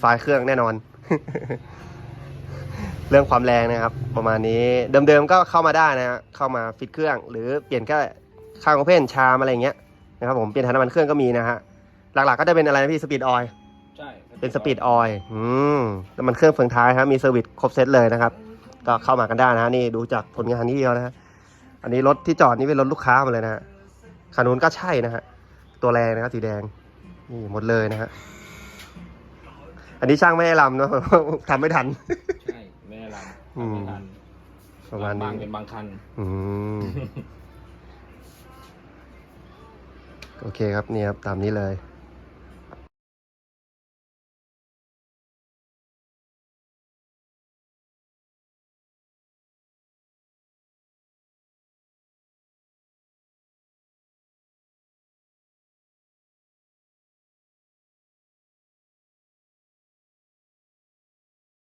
ไฟล์เครื่องแน่นอน เรื่องความแรงนะครับ ประมาณนี้เดิมๆก็เข้ามาได้นะฮะเข้ามาฟิตเครื่อง หรือเปลี่ยนแค่ข้างโอเพนชามอะไรอย่างเงี้ยนะครับผมเปลี่ยนถ่ายน้ำมันเครื่องก็มีนะฮะหลักๆก็จะเป็นอะไรนะพี่สปีดออยใช่เป็นสปีดออยอืมน้ำมันเครื่องเฟืองท้ายครับมีเซอร์วิสครบเซตเลยนะครับ ก็เข้ามากันได้นะฮะนี่ดูจากผลงานนี้เดียวนะฮะอันนี้รถที่จอดนี่เป็นรถลูกค้าหมาเลยนะฮะคันนู้นก็ใช่นะฮะตัวแรงนะครับสีแดงนี่หมดเลยนะฮะ อันนี้ช่างไม่ได้ลำเนาะ ทำไม่ทัน ใช่ไม่ได้ลำอืมทำไม่ทันประมาณบานี้งเป็นบางคัน อืมโอเคครับนี่ครับตามนี้เลย